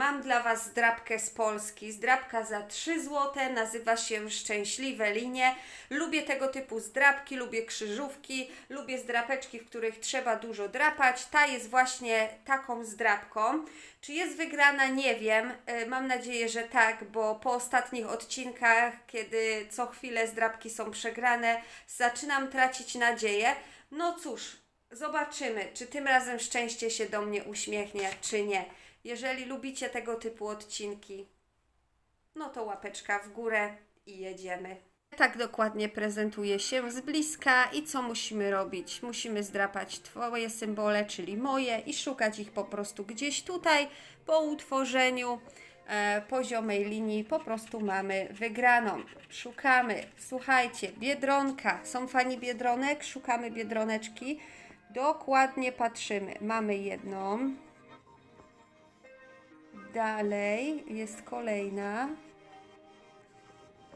Mam dla Was zdrabkę z Polski. Zdrabka za 3 zł, nazywa się Szczęśliwe Linie. Lubię tego typu zdrabki, lubię krzyżówki, lubię zdrapeczki, w których trzeba dużo drapać. Ta jest właśnie taką zdrabką. Czy jest wygrana? Nie wiem. E, Mam nadzieję, że tak, bo po ostatnich odcinkach, kiedy co chwilę zdrabki są przegrane, zaczynam tracić nadzieję. No cóż, zobaczymy, czy tym razem szczęście się do mnie uśmiechnie, czy nie. Jeżeli lubicie tego typu odcinki, no to łapeczka w górę i jedziemy. Tak dokładnie prezentuje się z bliska i co musimy robić? Musimy zdrapać Twoje symbole, czyli moje i szukać ich po prostu gdzieś tutaj po utworzeniu e, poziomej linii po prostu mamy wygraną. Szukamy, słuchajcie, biedronka. Są fani biedronek? Szukamy biedroneczki. Dokładnie patrzymy. Mamy jedną. Dalej jest kolejna.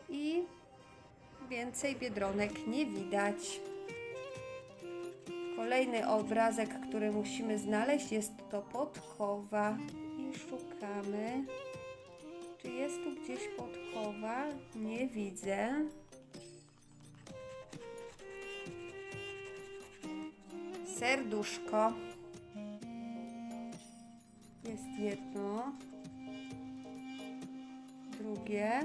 I więcej biedronek nie widać. Kolejny obrazek, który musimy znaleźć, jest to podkowa. I szukamy. Czy jest tu gdzieś podkowa? Nie widzę. Serduszko. Jedno. Drugie.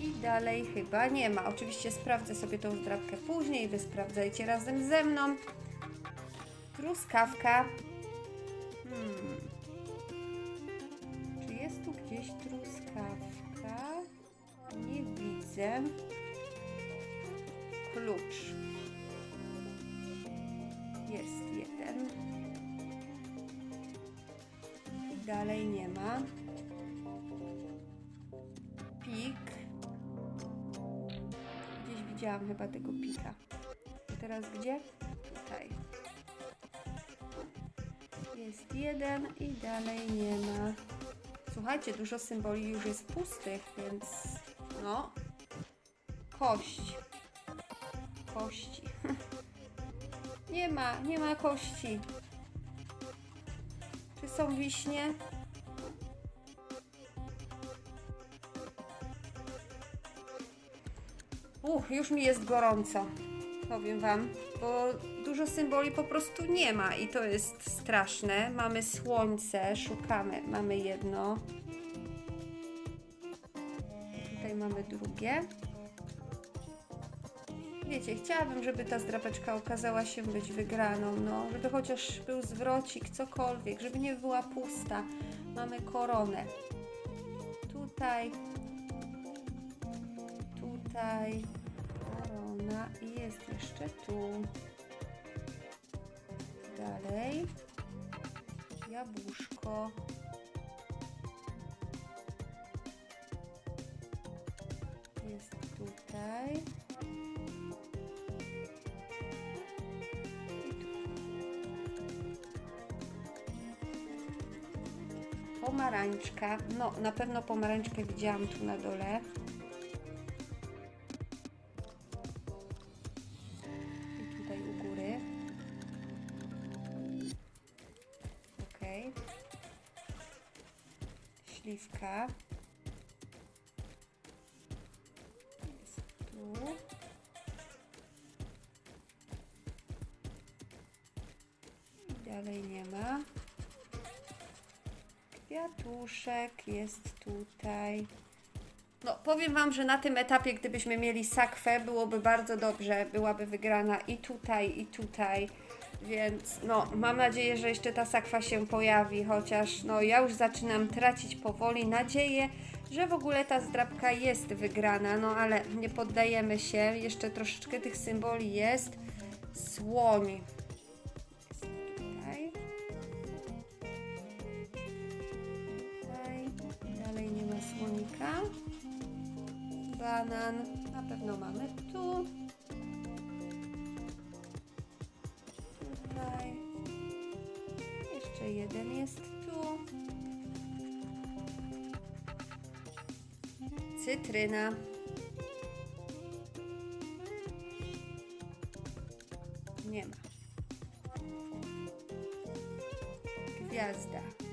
I dalej chyba nie ma. Oczywiście sprawdzę sobie tą zdrabkę później. Wy sprawdzajcie razem ze mną. Truskawka. Hmm. Czy jest tu gdzieś truskawka? Nie widzę. Klucz. Jest jeden. Dalej nie ma. Pik. Gdzieś widziałam chyba tego pika. Teraz gdzie? Tutaj. Jest jeden i dalej nie ma. Słuchajcie, dużo symboli już jest pustych, więc no. Kość. Kości. Nie ma, nie ma kości. Są wiśnie? Uch, już mi jest gorąco. Powiem Wam, bo dużo symboli po prostu nie ma i to jest straszne. Mamy słońce, szukamy. Mamy jedno. Tutaj mamy drugie. Wiecie, chciałabym, żeby ta zdrapeczka okazała się być wygraną, no, żeby chociaż był zwrocik, cokolwiek, żeby nie była pusta. Mamy koronę. Tutaj, tutaj, korona i jest jeszcze tu. Dalej, jabłuszko. Pomarańczka. No, na pewno pomarańczkę widziałam tu na dole. I tutaj u góry. Ok. Śliwka. Jest tu. Dalej nie ma. Kwiatuszek jest tutaj. No, powiem Wam, że na tym etapie, gdybyśmy mieli sakwę, byłoby bardzo dobrze. Byłaby wygrana i tutaj, i tutaj. Więc no, mam nadzieję, że jeszcze ta sakwa się pojawi, chociaż no, ja już zaczynam tracić powoli nadzieję, że w ogóle ta zdrabka jest wygrana. No, ale nie poddajemy się. Jeszcze troszeczkę tych symboli jest. Słoń. Banan na pewno mamy tu. Tutaj. Jeszcze jeden jest tu. Cytryna. Nie ma. gwiazda.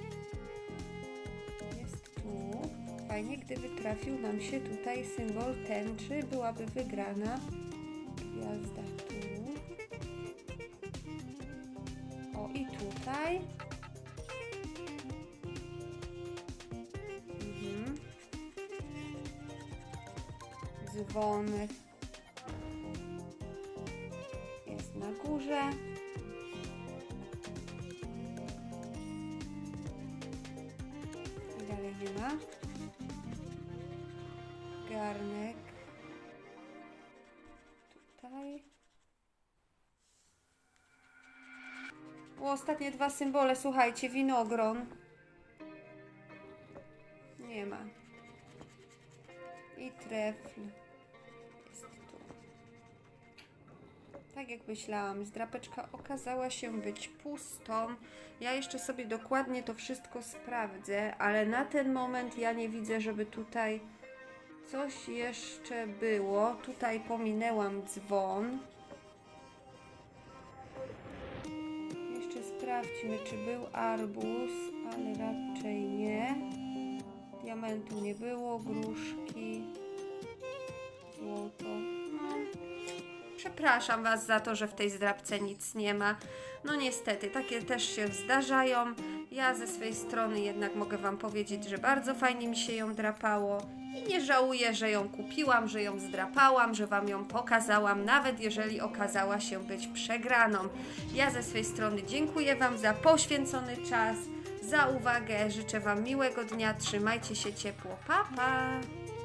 Fajnie, gdyby trafił nam się tutaj symbol tęczy, byłaby wygrana. Gwiazda tu. O, i tutaj. Mhm. Dzwonek jest na górze. Dalej nie ma. Garnek. Tutaj. O, ostatnie dwa symbole, słuchajcie, winogron. Nie ma. I trefl. Jest tu. Tak jak myślałam, zdrapeczka okazała się być pustą. Ja jeszcze sobie dokładnie to wszystko sprawdzę, ale na ten moment ja nie widzę, żeby tutaj coś jeszcze było. Tutaj pominęłam dzwon. Jeszcze sprawdźmy, czy był arbuz, ale raczej nie. Diamentu nie było, gruszki, złoto. No. Przepraszam Was za to, że w tej zdrabce nic nie ma. No niestety, takie też się zdarzają. Ja ze swojej strony jednak mogę Wam powiedzieć, że bardzo fajnie mi się ją drapało i nie żałuję, że ją kupiłam, że ją zdrapałam, że Wam ją pokazałam, nawet jeżeli okazała się być przegraną. Ja ze swojej strony dziękuję Wam za poświęcony czas, za uwagę, życzę Wam miłego dnia, trzymajcie się ciepło, pa pa!